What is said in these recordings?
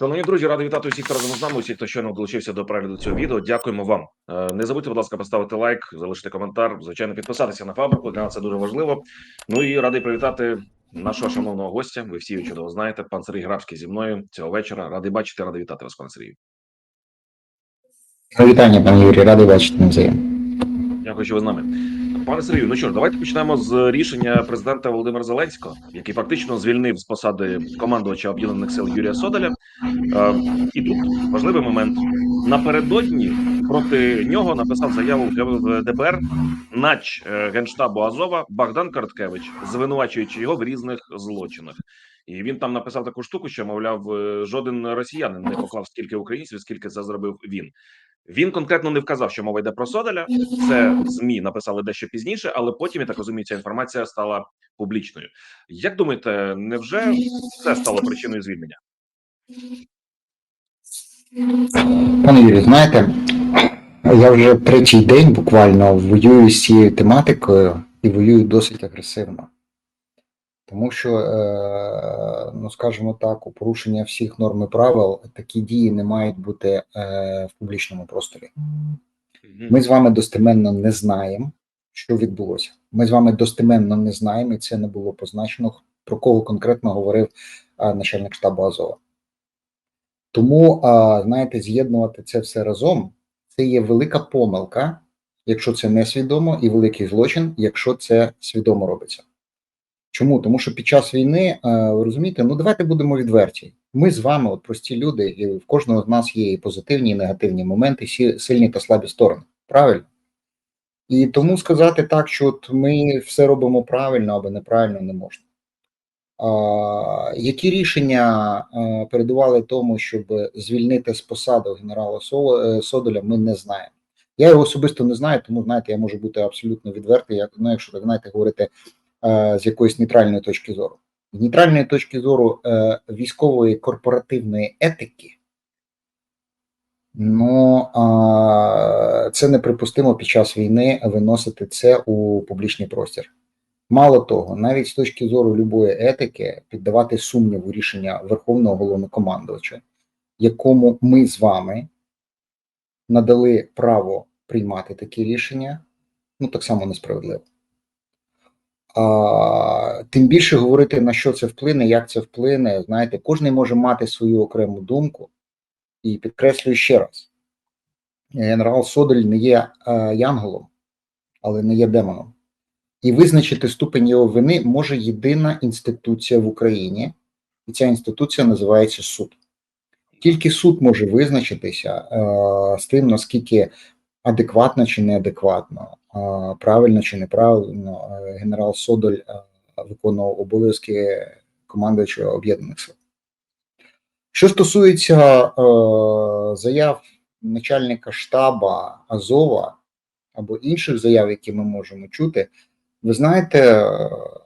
Шановні друзі, радий вітати усіх, хто разом з нами, усіх, хто щойно долучився до перегляду цього відео. Дякуємо вам. Е, Не забудьте, будь ласка, поставити лайк, залишити коментар, звичайно, підписатися на фабрику. Для нас це дуже важливо. Ну і радий привітати нашого шановного гостя. Ви всі чудово знаєте. Пан Сергій Грабський зі мною цього вечора. Радий бачити, радий вітати вас, пане Сергію. Вітання, пане Юрій, радий бачити навзаєм. Дякую, що ви з нами. Пане Сергію, ну що ж, давайте почнемо з рішення президента Володимира Зеленського, який фактично звільнив з посади командувача об'єднаних сил Юрія Содаля. Е, і тут важливий момент. Напередодні проти нього написав заяву в ДБР нач е, генштабу Азова Богдан Карткевич, звинувачуючи його в різних злочинах. І він там написав таку штуку, що мовляв, е, жоден росіянин не поклав стільки українців, скільки це зробив він. Він конкретно не вказав, що мова йде про Содаля. Це змі написали дещо пізніше, але потім я так розумію, ця інформація стала публічною. Як думаєте, невже це стало причиною звільнення? Пане Юрій, знаєте, я вже третій день буквально воюю з цією тематикою і воюю досить агресивно. Тому що, е, ну скажімо так, у порушення всіх норм і правил такі дії не мають бути е, в публічному просторі. Ми з вами достеменно не знаємо, що відбулося. Ми з вами достеменно не знаємо, і це не було позначено, про кого конкретно говорив начальник штабу Азова. Тому, знаєте, з'єднувати це все разом це є велика помилка, якщо це не свідомо, і великий злочин, якщо це свідомо робиться. Чому? Тому що під час війни, ви розумієте, ну давайте будемо відверті. Ми з вами, от прості люди, і в кожного з нас є і позитивні, і негативні моменти, сі- сильні та слабі сторони. Правильно? І тому сказати так, що от ми все робимо правильно або неправильно не можна. А, які рішення а, передували тому, щоб звільнити з посади генерала е, Содоля, ми не знаємо. Я його особисто не знаю, тому знаєте, я можу бути абсолютно відвертий, як ну, якщо так знаєте, говорити е, з якоїсь нейтральної точки зору. З нейтральної точки зору е, військової корпоративної етики, ну це неприпустимо під час війни виносити це у публічний простір. Мало того, навіть з точки зору любої етики піддавати сумніву рішення Верховного головнокомандувача, якому ми з вами надали право приймати такі рішення, ну так само несправедливо. А, тим більше говорити на що це вплине, як це вплине. Знаєте, кожен може мати свою окрему думку, і підкреслюю ще раз: генерал Содель не є е, янголом, але не є демоном. І визначити ступень його вини може єдина інституція в Україні, і ця інституція називається суд. Тільки суд може визначитися е, з тим, наскільки адекватно чи неадекватно, правильно чи неправильно е, генерал Содоль е, виконував обов'язки командуючого об'єднаних сил. Що стосується е, заяв начальника штаба Азова або інших заяв, які ми можемо чути, ви знаєте,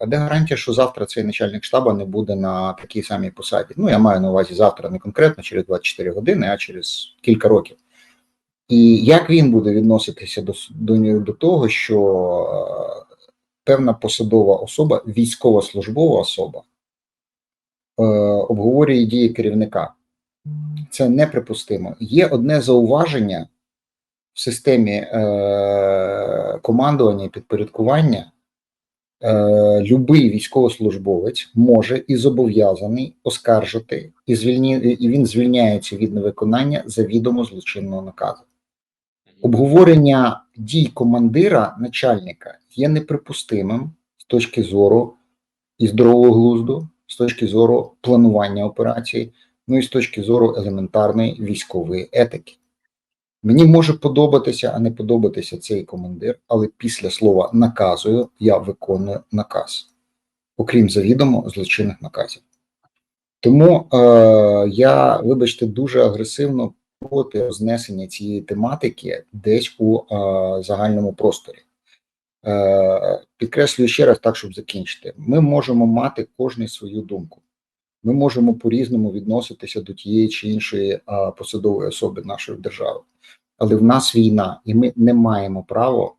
а де гарантія, що завтра цей начальник штабу не буде на такій самій посаді? Ну, я маю на увазі завтра не конкретно через 24 години, а через кілька років. І як він буде відноситися до, до, до того, що е, певна посадова особа, військовослужбова особа, е, обговорює дії керівника? Це неприпустимо. Є одне зауваження в системі е, командування і підпорядкування. Е, любий військовослужбовець може і зобов'язаний оскаржити, і, звільні, і він звільняється від невиконання завідомо злочинного наказу. Обговорення дій командира начальника є неприпустимим з точки зору і здорового глузду, з точки зору планування операцій, ну і з точки зору елементарної військової етики. Мені може подобатися, а не подобатися цей командир, але після слова наказую я виконую наказ, окрім завідомо злочинних наказів. Тому е, я, вибачте, дуже агресивно проти знесення цієї тематики десь у е, загальному просторі. Е, підкреслюю ще раз так, щоб закінчити. Ми можемо мати кожний свою думку. Ми можемо по-різному відноситися до тієї чи іншої а, посадової особи нашої держави. Але в нас війна, і ми не маємо права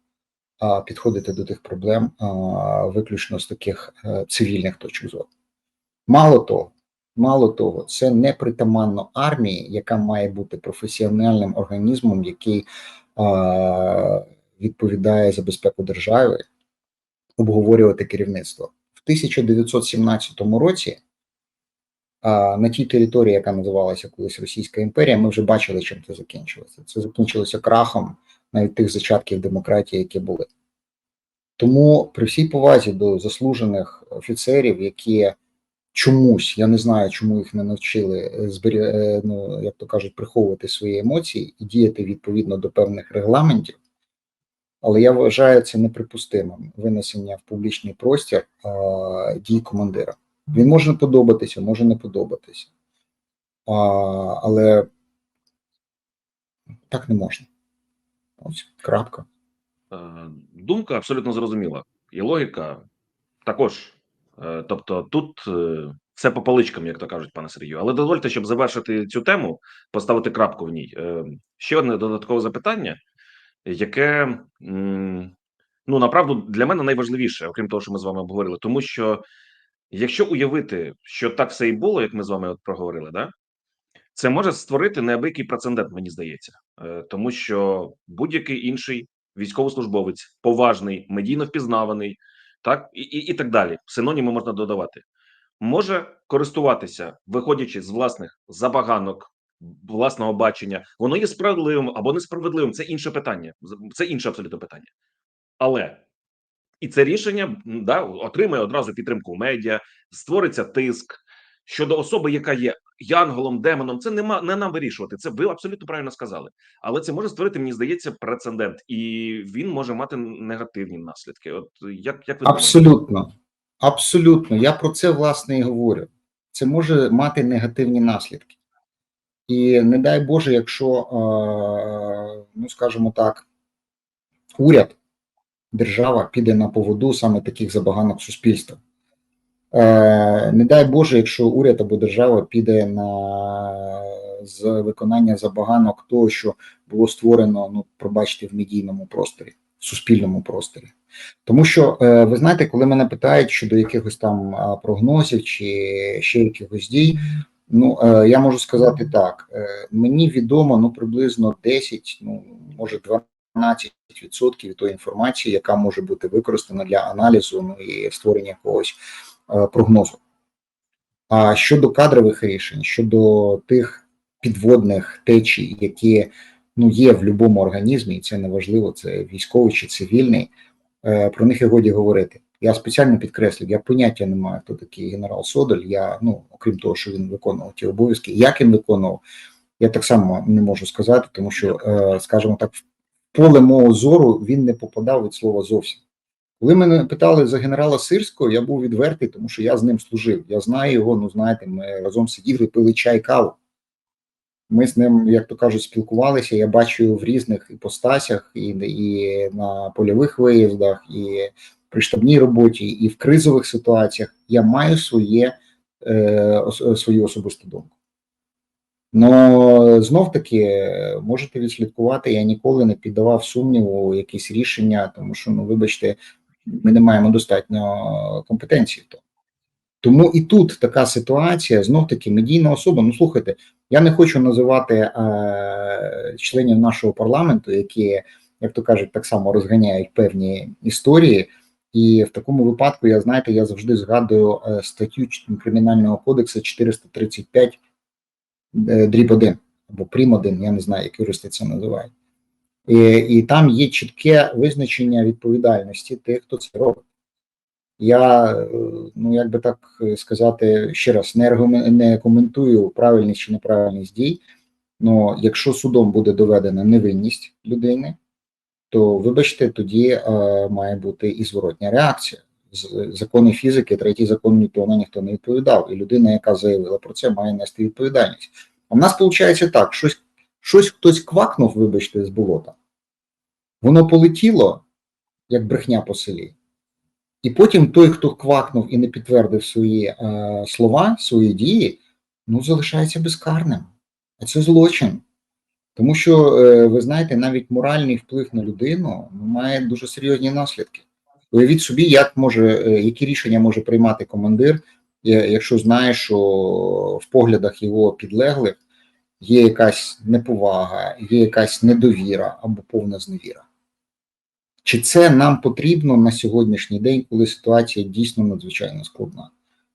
а, підходити до тих проблем а, виключно з таких е, цивільних точок зору. Мало того, Мало того, це не притаманно армії, яка має бути професіональним організмом, який е, відповідає за безпеку держави, обговорювати керівництво. В 1917 році а, на тій території, яка називалася колись Російська імперія, ми вже бачили, чим це закінчилося. Це закінчилося крахом навіть тих зачатків демократії, які були. Тому при всій повазі до заслужених офіцерів, які чомусь, я не знаю, чому їх не навчили е, е, ну, як то кажуть, приховувати свої емоції і діяти відповідно до певних регламентів. Але я вважаю це неприпустимим винесення в публічний простір а, дій командира. Він може подобатися, може не подобатися. А, але так не можна. Ось крапка. Е, Думка абсолютно зрозуміла, і логіка також. Е, Тобто, тут все по поличкам, як то кажуть, пане Сергію. Але дозвольте, щоб завершити цю тему, поставити крапку в ній. Е, Ще одне додаткове запитання, яке ну направду для мене найважливіше, окрім того, що ми з вами обговорили, тому що якщо уявити, що так все і було, як ми з вами от проговорили, да це може створити неабиякий прецедент, мені здається, Е, тому що будь-який інший військовослужбовець, поважний, медійно впізнаваний, так і, і, і так далі. Синоніми можна додавати, може користуватися, виходячи з власних забаганок, власного бачення. Воно є справедливим або несправедливим. Це інше питання. Це інше абсолютно питання. Але і це рішення да, отримає одразу підтримку медіа, створиться тиск щодо особи, яка є янголом, демоном. Це нема не нам вирішувати. Це ви абсолютно правильно сказали. Але це може створити, мені здається, прецедент, і він може мати негативні наслідки. От як, як ви думаєте? Абсолютно. Абсолютно. Я про це власне і говорю. Це може мати негативні наслідки. І не дай Боже, якщо, е, ну скажімо так, уряд, держава піде на поводу саме таких забаганок суспільства. Е, Не дай Боже, якщо уряд або держава піде на з виконання забаганок того, що було створено, ну пробачте, в медійному просторі, в суспільному просторі. Тому що е, ви знаєте, коли мене питають щодо якихось там прогнозів чи ще якихось дій, ну е, я можу сказати так: мені відомо ну приблизно 10, ну може 12% від тої інформації, яка може бути використана для аналізу ну і створення якогось прогнозу. А щодо кадрових рішень, щодо тих підводних течій, які ну є в будь-якому організмі, і це неважливо, це військовий чи цивільний. е, Про них і годі говорити. Я спеціально підкреслив, я поняття не маю, хто такий генерал Содель. Я, ну, окрім того, що він виконував ті обов'язки, як він виконував, я так само не можу сказати, тому що, е, скажімо так, в поле мого зору він не попадав від слова зовсім. Коли мене питали за генерала Сирського, я був відвертий, тому що я з ним служив. Я знаю його, ну знаєте, ми разом сиділи, пили чай, каву. Ми з ним, як то кажуть, спілкувалися. Я бачу в різних іпостасях, і, і на польових виїздах, і при штабній роботі, і в кризових ситуаціях. Я маю своє, е, свою особисту думку. Но знов таки можете відслідкувати, я ніколи не піддавав сумніву якісь рішення, тому що, ну, вибачте, ми не маємо достатньо компетенції. Тому і тут така ситуація, знов таки медійна особа. Ну слухайте, я не хочу називати е, членів нашого парламенту, які, як то кажуть, так само розганяють певні історії. І в такому випадку, я знаєте, я завжди згадую е, статтю Кримінального кодексу 435 е, дріб 1 або прим 1, я не знаю, як юристи це називають. І, і там є чітке визначення відповідальності тих, хто це робить. Я, ну як би так сказати, ще раз не не коментую правильність чи неправильність дій. але якщо судом буде доведена невинність людини, то вибачте, тоді е, має бути і зворотня реакція. З- Закони фізики, третій закон Ньютона ніхто не відповідав, і людина, яка заявила про це, має нести відповідальність. А в нас виходить так: щось, щось хтось квакнув, вибачте, з болота. Воно полетіло, як брехня по селі. І потім той, хто квакнув і не підтвердив свої е, слова, свої дії, ну залишається безкарним. А це злочин. Тому що, е, ви знаєте, навіть моральний вплив на людину ну, має дуже серйозні наслідки. Уявіть собі, як може, е, які рішення може приймати командир, я- якщо знає, що в поглядах його підлеглих є якась неповага, є якась недовіра або повна зневіра. Чи це нам потрібно на сьогоднішній день, коли ситуація дійсно надзвичайно складна?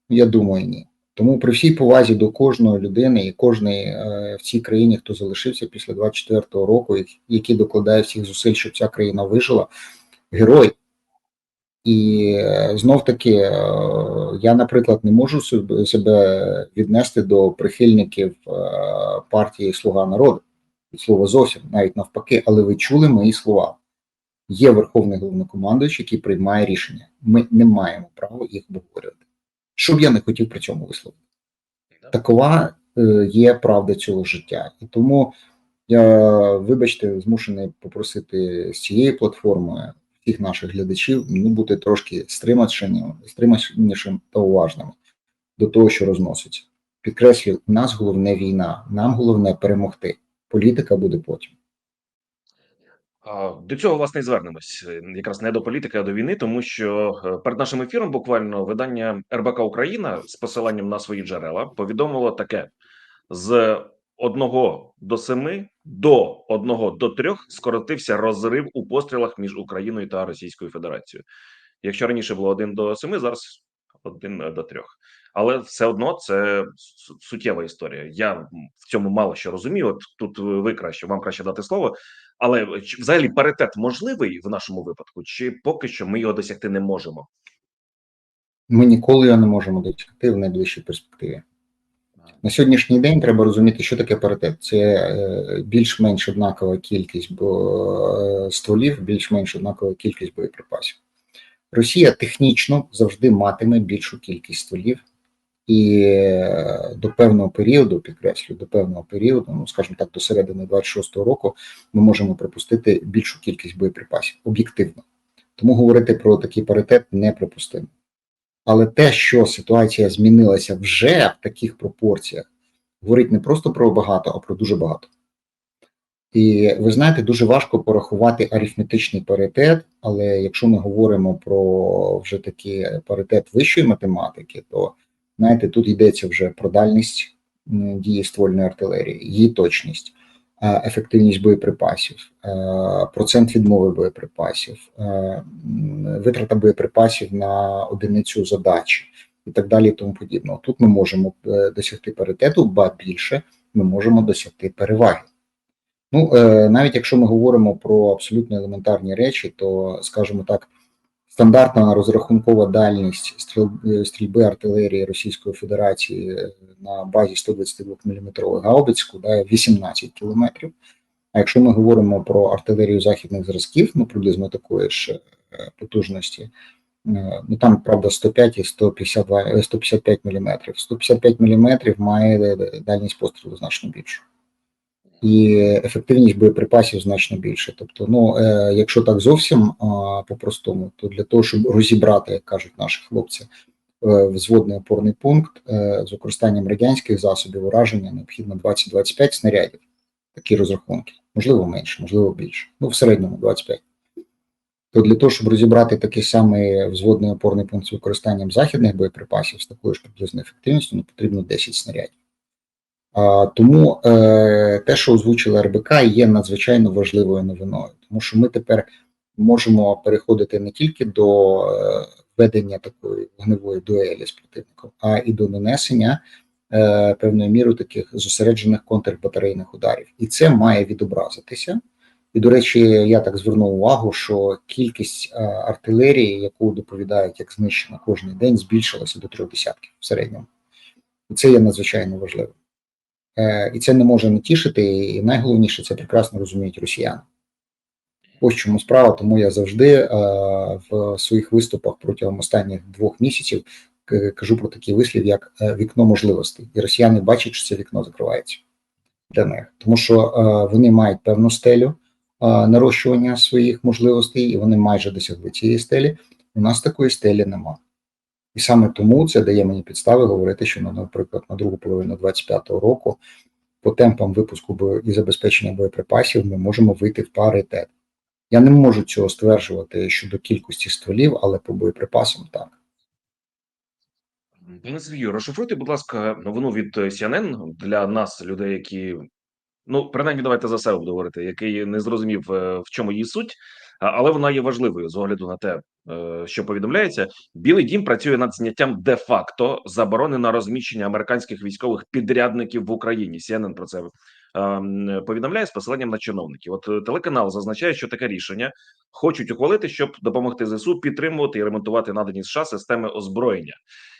Ну, Я думаю, ні. Тому при всій повазі до кожної людини і кожної е, в цій країні, хто залишився після 24-го року, який докладає всіх зусиль, щоб ця країна вижила, герой. І знов таки, е, я, наприклад, не можу себе- віднести до прихильників е, партії Слуга народу від слова зовсім, навіть навпаки, але ви чули мої слова. Є верховний головнокомандуючий, який приймає рішення. Ми не маємо права їх обговорювати. Що б я не хотів при цьому висловити. Такова е, є правда цього життя. І тому я, вибачте, змушений попросити з цієї платформи всіх наших глядачів ну, бути трошки стриманішим та уважними до того, що розноситься. Підкреслюю, у нас головне війна, нам головне перемогти. Політика буде потім. До цього власне і звернемось е, якраз не до політики, а до війни, тому що е, перед нашим ефіром буквально видання РБК Україна з посиланням на свої джерела повідомило таке: з одного до семи до одного до трьох скоротився розрив у пострілах між Україною та Російською Федерацією. Якщо раніше було один до семи, зараз один е, до трьох. Але все одно це суттєва історія. Я в цьому мало що розумію. От тут ви краще, вам краще дати слово. Але взагалі паритет можливий в нашому випадку, чи поки що ми його досягти не можемо? Ми ніколи його не можемо досягти в найближчій перспективі. На сьогоднішній день треба розуміти, що таке паритет. Це е, більш-менш однакова кількість е, стволів, більш-менш однакова кількість боєприпасів. Росія технічно завжди матиме більшу кількість стволів, і е, до певного періоду, підкреслю, до певного періоду, ну скажімо так, до середини 26-го року, ми можемо припустити більшу кількість боєприпасів об'єктивно. Тому говорити про такий паритет неприпустимо. Але те, що ситуація змінилася вже в таких пропорціях, говорить не просто про багато, а про дуже багато. І ви знаєте, дуже важко порахувати арифметичний паритет, але якщо ми говоримо про вже такий паритет вищої математики, то знаєте, тут йдеться вже про дальність дії ствольної артилерії, її точність, ефективність боєприпасів, е, процент відмови боєприпасів, е, витрата боєприпасів на одиницю задачі і так далі, і тому подібне. Тут ми можемо е, досягти паритету, ба більше ми можемо досягти переваги. Ну, е, навіть якщо ми говоримо про абсолютно елементарні речі, то скажімо так, стандартна розрахункова дальність е, стрільби артилерії Російської Федерації е, на базі 122 мм гаубиць складає 18 км. А якщо ми говоримо про артилерію західних зразків, ну приблизно такої ж е, потужності, ну там правда 105 і 152, е, 155 мм. 155 мм має дальність пострілу значно більшу і ефективність боєприпасів значно більше. Тобто, ну е, якщо так зовсім по-простому, то для того, щоб розібрати, як кажуть наші хлопці, е, взводний опорний пункт е, з використанням радянських засобів ураження необхідно 20-25 снарядів. Такі розрахунки, можливо, менше, можливо, більше. Ну, в середньому 25. То для того, щоб розібрати такий самий взводний опорний пункт з використанням західних боєприпасів з такою ж приблизною ефективністю, ну, потрібно 10 снарядів. Тому е, те, що озвучила РБК, є надзвичайно важливою новиною, тому що ми тепер можемо переходити не тільки до е, ведення такої вогневої дуелі з противником, а і до нанесення е, певною мірою таких зосереджених контрбатарейних ударів. І це має відобразитися. І, до речі, я так звернув увагу, що кількість артилерії, яку доповідають як знищена кожен день, збільшилася до трьох десятків в середньому. І це є надзвичайно важливим. Е, І це не може не тішити, і найголовніше це прекрасно розуміють росіяни. Ось чому справа, тому я завжди е, в своїх виступах протягом останніх двох місяців кажу про такий вислів, як е, вікно можливостей. І росіяни бачать, що це вікно закривається для них, тому що вони мають певну стелю нарощування своїх можливостей, і вони майже досягли цієї стелі. У нас такої стелі нема. І саме тому це дає мені підстави говорити, що, ну, наприклад, на другу половину 25-го року по темпам випуску і забезпечення боєприпасів ми можемо вийти в паритет. Я не можу цього стверджувати щодо кількості стволів, але по боєприпасам так. Пане Сергію, розшифруйте, будь ласка, новину від е, CNN для нас, людей, які ну принаймні, давайте за себе буду говорити, який не зрозумів е, в чому її суть, але вона є важливою з огляду на те, що повідомляється. Білий дім працює над зняттям де-факто заборони на розміщення американських військових підрядників в Україні. CNN про це ем, повідомляє з посиланням на чиновників. От е, телеканал зазначає, що таке рішення хочуть ухвалити, щоб допомогти ЗСУ підтримувати і ремонтувати надані США системи озброєння.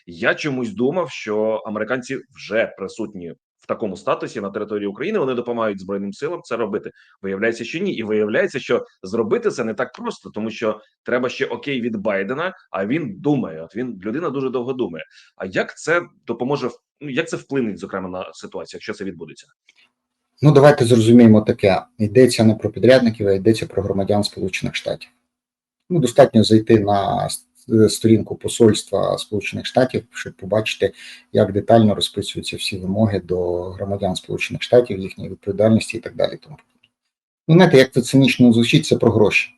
Я чомусь думав, що американці вже присутні такому статусі на території України. Вони допомагають збройним силам це робити. Виявляється, що ні, і виявляється, що зробити це не так просто, тому що треба ще окей від Байдена. А він думає. От він людина дуже довго думає. А як це допоможе ну, як це вплине, зокрема на ситуацію, якщо це відбудеться? Ну, давайте зрозуміємо таке: йдеться не про підрядників, а йдеться про громадян Сполучених Штатів. Ну, достатньо зайти на сторінку посольства Сполучених Штатів, щоб побачити, як детально розписуються всі вимоги до громадян Сполучених Штатів, їхньої відповідальності і так далі. Тому ну, знаєте, як це цинічно звучить, це про гроші.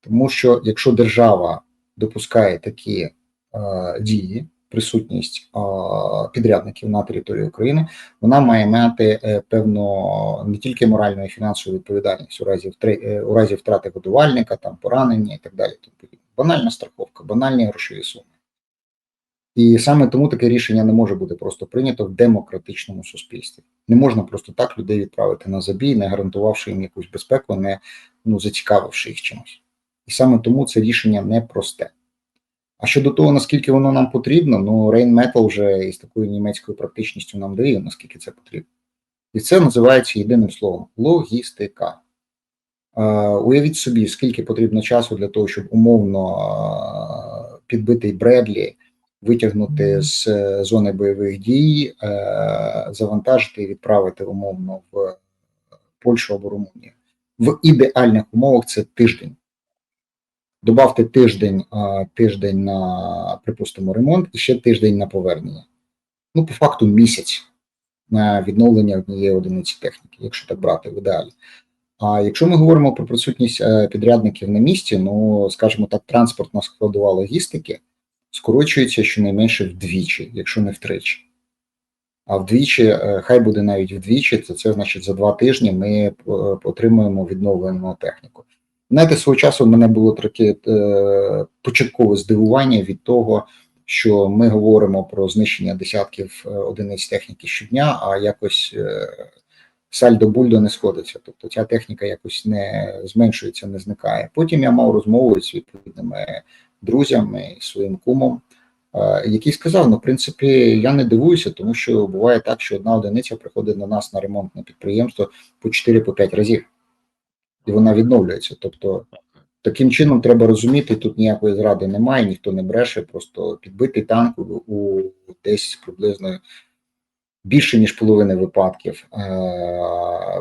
Тому що якщо держава допускає такі е, дії, присутність е, підрядників на території України, вона має мати е, певну не тільки моральну і фінансову відповідальність у разі е, у разі втрати годувальника, там поранення і так далі. Банальна страховка, банальні грошові суми. І саме тому таке рішення не може бути просто прийнято в демократичному суспільстві. Не можна просто так людей відправити на забій, не гарантувавши їм якусь безпеку, не ну, зацікавивши їх чимось. І саме тому це рішення непросте. А щодо того, наскільки воно нам потрібно, ну Rheinmetall вже із такою німецькою практичністю нам дає, наскільки це потрібно. І це називається єдиним словом логістика. Уявіть собі, скільки потрібно часу для того, щоб умовно підбитий Бредлі витягнути з е, зони бойових дій, е, завантажити і відправити умовно в Польщу або Румунію. В ідеальних умовах це тиждень. Добавте тиждень, тиждень на, припустимо, ремонт і ще тиждень на повернення. Ну, по факту, місяць на відновлення однієї одиниці техніки, якщо так брати в ідеалі. А якщо ми говоримо про присутність е, підрядників на місці, ну скажімо так, транспортна складова логістики скорочується щонайменше вдвічі, якщо не втричі. А вдвічі, е, хай буде навіть вдвічі, то це значить за два тижні ми е, отримуємо відновлену техніку. Знаєте, свого часу в мене було таке початкове здивування від того, що ми говоримо про знищення десятків одиниць техніки щодня, а якось сальдо бульдо не сходиться. Тобто ця техніка якось не зменшується, не зникає. Потім я мав розмову з відповідними друзями, своїм кумом, е, який сказав: ну, в принципі, я не дивуюся, тому що буває так, що одна одиниця приходить до нас на ремонтне підприємство по 4-5 разів, і вона відновлюється. Тобто, таким чином треба розуміти, тут ніякої зради немає, ніхто не бреше, просто підбитий танк у десь приблизно більше ніж половини випадків е,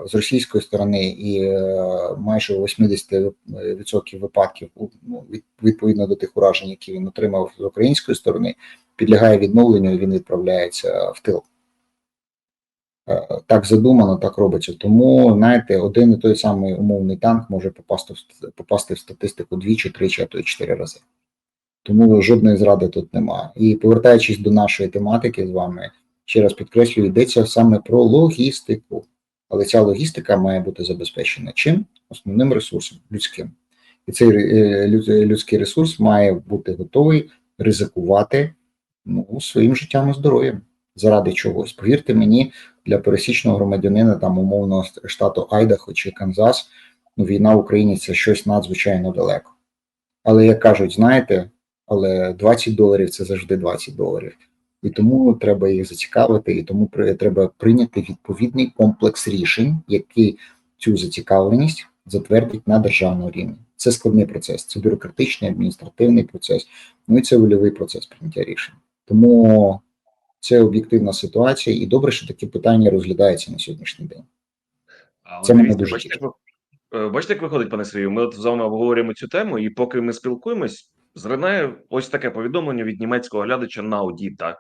з російської сторони, і е, майже у 80% випадків ну, від- відповідно до тих уражень, які він отримав з української сторони, підлягає відновленню і він відправляється в тил. Е, Так задумано, так робиться. Тому, знаєте, один і той самий умовний танк може попасти в попасти в статистику двічі, тричі, а то й чотири рази. Тому жодної зради тут немає. І повертаючись до нашої тематики з вами, ще раз підкреслюю, йдеться саме про логістику. Але ця логістика має бути забезпечена чим? Основним ресурсом людським. І цей е, людський ресурс має бути готовий ризикувати ну, своїм життям і здоров'ям заради чогось. Повірте мені, для пересічного громадянина там умовного штату Айдахо чи Канзас, ну, війна в Україні це щось надзвичайно далеко. Але як кажуть, знаєте, але 20 доларів це завжди 20 доларів. І тому треба їх зацікавити, і тому треба прийняти відповідний комплекс рішень, який цю зацікавленість затвердить на державному рівні. Це складний процес, це бюрократичний, адміністративний процес, ну і це вольовий процес прийняття рішень. Тому це об'єктивна ситуація, і добре, що такі питання розглядаються на сьогоднішній день. Але Це мене дуже е, бачите, як виходить, пане Сергію? Ми от з вами обговорюємо цю тему, і поки ми спілкуємось, зринає ось таке повідомлення від німецького глядача Наудіта,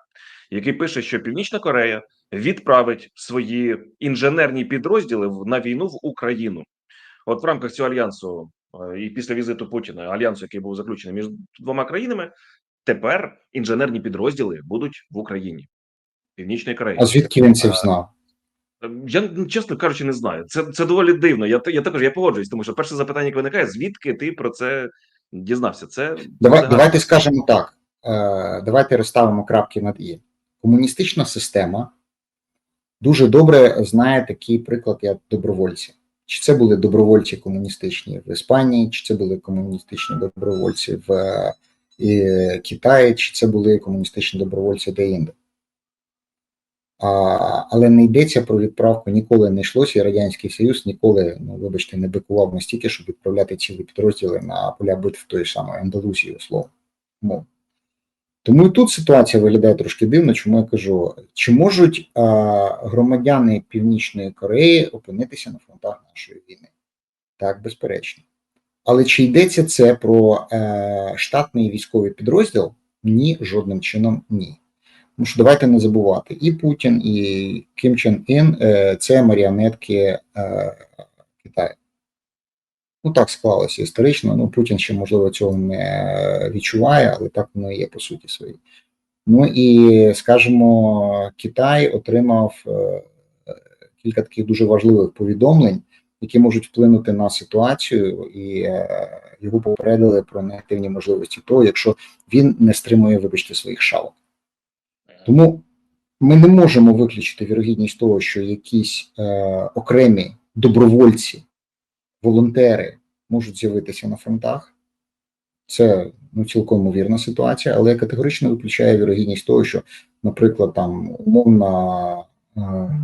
який пише, що Північна Корея відправить свої інженерні підрозділи на війну в Україну. От в рамках цього альянсу е, і після візиту Путіна, альянсу, який був заключений між двома країнами, тепер інженерні підрозділи будуть в Україні, Північної Кореї. А звідки він це А, взнав? Я ну, чесно кажучи, не знаю. Це це доволі дивно. Я я також я погоджуюсь, тому що перше запитання, яке виникає, звідки ти про це дізнався? Це Давай, давайте скажемо так. Е, давайте розставимо крапки над і. Комуністична система дуже добре знає такий приклад, як добровольці. Чи це були добровольці комуністичні в Іспанії, чи це були комуністичні добровольці в е, і Китаї, чи це були комуністичні добровольці де-інде. А, але не йдеться про відправку, ніколи не йшлося, і Радянський Союз ніколи, ну вибачте, не бикував настільки, щоб відправляти цілі підрозділи на поля битв тої самої Андалусії, слово. мов. Тому і тут ситуація виглядає трошки дивно, чому я кажу, чи можуть а, громадяни Північної Кореї опинитися на фронтах нашої війни? Так, безперечно. Але чи йдеться це про е, штатний військовий підрозділ? Ні, жодним чином ні. Тому що давайте не забувати, і Путін, і Кім Чен Ін е, це маріонетки е, Китаю. Ну так склалося історично. Ну Путін ще можливо цього не відчуває, але так воно і є по суті своїй. Ну і скажімо, Китай отримав е, кілька таких дуже важливих повідомлень, які можуть вплинути на ситуацію, і його попередили про негативні можливості того, якщо він не стримує, вибачте, своїх шалок. Тому ми не можемо виключити вірогідність того, що якісь е, окремі добровольці, волонтери можуть з'явитися на фронтах. Це ну, цілком ймовірна ситуація, але я категорично виключаю вірогідність того, що, наприклад, там умовна е,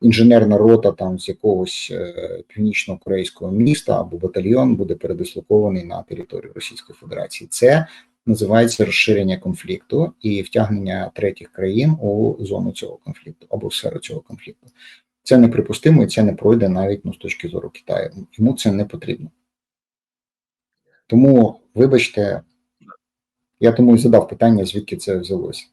інженерна рота там з якогось е, північно-корейського міста або батальйон буде передислокований на територію Російської Федерації. Це називається розширення конфлікту і втягнення третіх країн у зону цього конфлікту або в сферу цього конфлікту. Це неприпустимо і це не пройде навіть ну, з точки зору Китаю. Йому це не потрібно. Тому, вибачте, я тому і задав питання, звідки це взялося.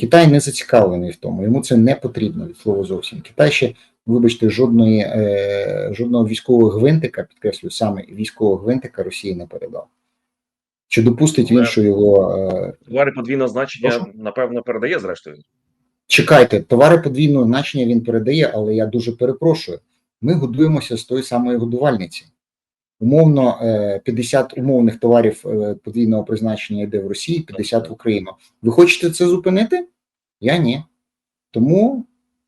Китай не зацікавлений в тому, йому це не потрібно від слова зовсім. Китай ще, вибачте, жодної, е, жодного військового гвинтика, підкреслюю, саме військового гвинтика Росії не передав. Чи допустить він, що його. Е, Товари подвійного значення, Прошу? напевно, передає зрештою. чекайте, товари подвійного значення він передає, але я дуже перепрошую. Ми годуємося з тої самої годувальниці. Умовно, е, 50 умовних товарів е, подвійного призначення йде в Росії, 50 в Україну. Ви хочете це зупинити? Я ні. Тому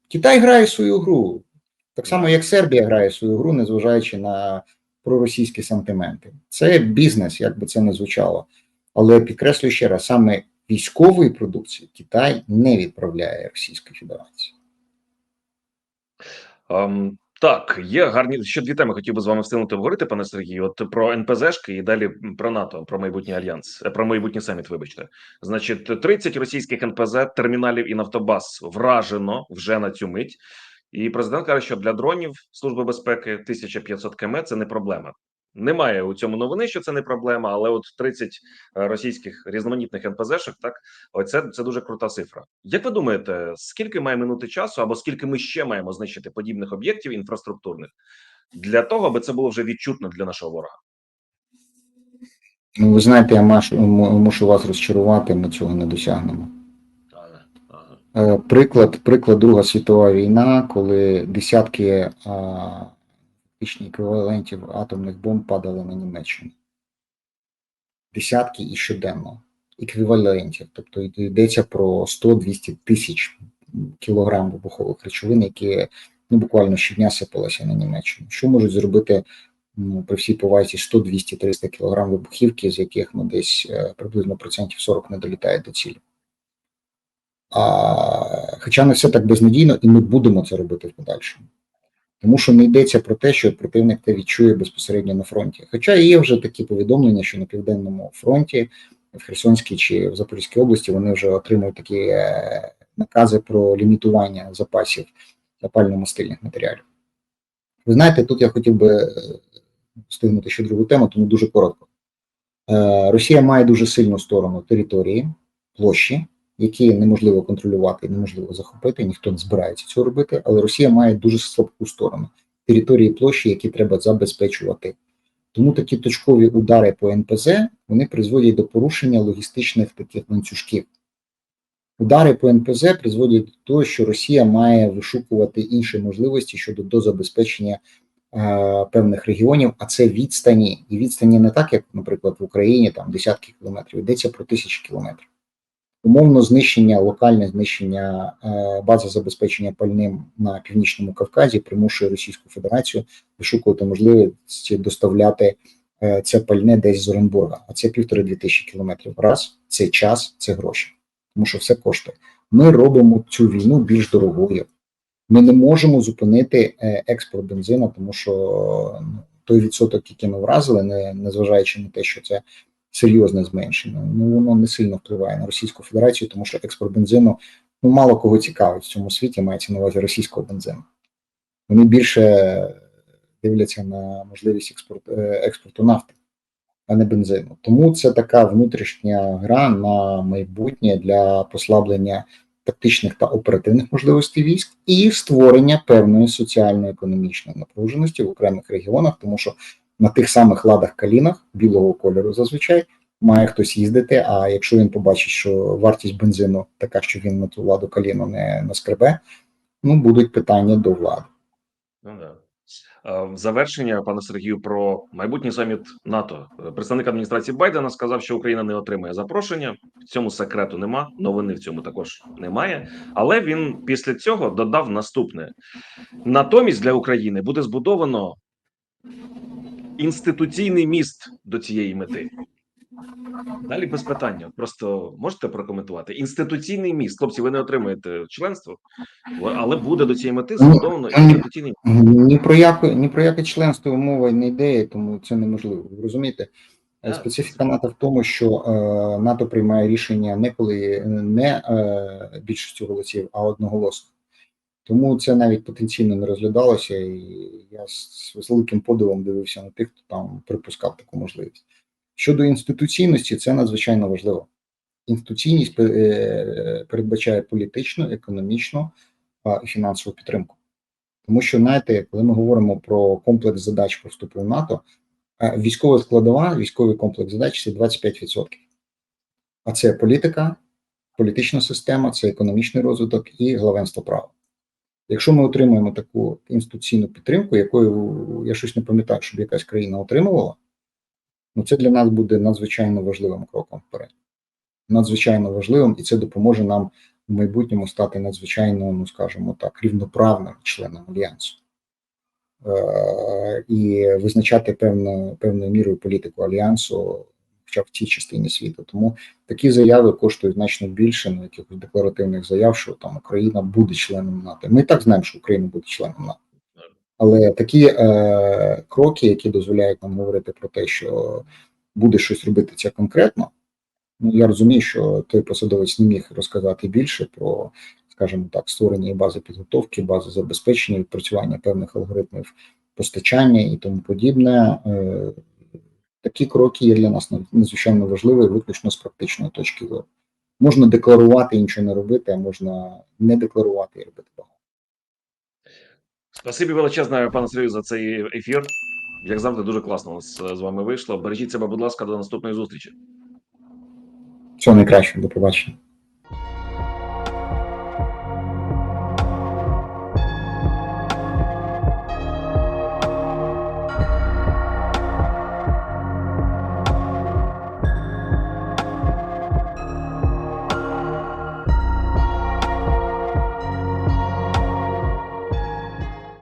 Китай грає свою гру. Так само, як Сербія грає свою гру, незважаючи на проросійські сантименти. Це бізнес, як би це не звучало. Але підкреслюю ще раз, саме військової продукції Китай не відправляє Російської Федерації. Ем, так, є гарні ще дві теми. Хотів би з вами встигнути обговорити, пане Сергію. От про НПЗшки і далі про НАТО, про майбутній альянс, е, про майбутній саміт. Вибачте, значить, 30 російських НПЗ, терміналів і нафтобаз вражено вже на цю мить. І президент каже, що для дронів Служби безпеки 1500 км – це не проблема. Немає у цьому новини, що це не проблема, але от 30 російських різноманітних НПЗшок, так оце це дуже крута цифра. Як ви думаєте, скільки має минути часу, або скільки ми ще маємо знищити подібних об'єктів інфраструктурних для того, аби це було вже відчутно для нашого ворога? Ну, ви знаєте, я машу, мушу вас розчарувати, ми цього не досягнемо. Е, Приклад, приклад Друга світова війна, коли десятки а, фактично еквівалентів атомних бомб падали на Німеччину. Десятки і щоденно еквівалентів. Тобто йдеться про 100-200 тисяч кілограм вибухових речовин, які ну, буквально щодня сипалися на Німеччину. Що можуть зробити ну, при всій повазі 100, 200, 300 кілограм вибухівки, з яких ну, десь е, приблизно процентів 40 не долітає до цілі? А, хоча не все так безнадійно, і ми будемо це робити в подальшому. Тому що не йдеться про те, що противник це відчує безпосередньо на фронті. Хоча є вже такі повідомлення, що на південному фронті, в Херсонській чи в Запорізькій області, вони вже отримують такі е, накази про лімітування запасів запально-мастильних матеріалів. Ви знаєте, тут я хотів би е, встигнути ще другу тему, тому дуже коротко. Е, Росія має дуже сильну сторону території, площі, які неможливо контролювати, неможливо захопити, ніхто не збирається цього робити, але Росія має дуже слабку сторону території площі, які треба забезпечувати. Тому такі точкові удари по НПЗ вони призводять до порушення логістичних таких ланцюжків. Удари по НПЗ призводять до того, що Росія має вишукувати інші можливості щодо дозабезпечення е, певних регіонів, а це відстані. І відстані не так, як, наприклад, в Україні, там десятки кілометрів, йдеться про тисячі кілометрів. Умовно знищення, локальне знищення е, бази забезпечення пальним на північному Кавказі примушує Російську Федерацію вишукувати можливості доставляти е, це пальне десь з Оренбурга. А це півтори-дві тисячі кілометрів. Раз це час, це гроші, тому що все коштує. Ми робимо цю війну більш дорогою. Ми не можемо зупинити е, експорт бензину, тому що ну, той відсоток, який ми вразили, не незважаючи на те, що це серйозне зменшення, ну воно не сильно впливає на Російську Федерацію, тому що експорт бензину ну мало кого цікавить в цьому світі, мається на увазі російського бензину. Вони більше дивляться на можливість експорту, експорту нафти, а не бензину. Тому це така внутрішня гра на майбутнє для послаблення тактичних та оперативних можливостей військ і створення певної соціально-економічної напруженості в окремих регіонах, тому що на тих самих ладах калінах білого кольору зазвичай має хтось їздити. А якщо він побачить, що вартість бензину така, що він на ту ладу каліну не наскребе, ну будуть питання до влади. Ну да. В завершення, пане Сергію, про майбутній саміт НАТО. Представник адміністрації Байдена сказав, що Україна не отримає запрошення. В цьому секрету нема. Новини в цьому також немає. Але він після цього додав наступне: натомість для України буде збудовано інституційний міст до цієї мети. Далі без питання. Просто можете прокоментувати інституційний міст. Хлопці, ви не отримуєте членство, але буде до цієї мети збудовано інституційний Ні про яке ні про яке членство мова не йде, тому це неможливо. Ви розумієте? Специфіка НАТО в тому, що е, НАТО приймає рішення не коли не е, більшістю голосів, а одноголосно. Тому це навіть потенційно не розглядалося, і я з, великим подивом дивився на тих, хто там припускав таку можливість. Щодо інституційності, це надзвичайно важливо. Інституційність е, передбачає політичну, економічну і фінансову підтримку. Тому що, знаєте, коли ми говоримо про комплекс задач по вступу в НАТО, е, військова складова, військовий комплекс задач це 25%. А це політика, політична система, це економічний розвиток і главенство права. Якщо ми отримуємо таку інституційну підтримку, якою я щось не пам'ятаю, щоб якась країна отримувала, ну це для нас буде надзвичайно важливим кроком вперед. Надзвичайно важливим, і це допоможе нам в майбутньому стати надзвичайно, ну скажімо так, рівноправним членом альянсу е- і визначати певною певною мірою політику альянсу, хоча б в цій частині світу. Тому такі заяви коштують значно більше на якихось декларативних заяв, що там Україна буде членом НАТО. Ми і так знаємо, що Україна буде членом НАТО. Але такі е, кроки, які дозволяють нам говорити про те, що буде щось робити це конкретно, ну я розумію, що той посадовець не міг розказати більше про, скажімо так, створення бази підготовки, бази забезпечення, відпрацювання певних алгоритмів постачання і тому подібне. Е, такі кроки є для нас надзвичайно важливі, виключно з практичної точки зору. Можна декларувати і нічого не робити, а можна не декларувати і робити багато. Спасибі величезне, пане Сергію, за цей ефір. Як завжди, дуже класно у нас з вами вийшло. Бережіть себе, будь ласка, до наступної зустрічі. Всього найкращого, до побачення.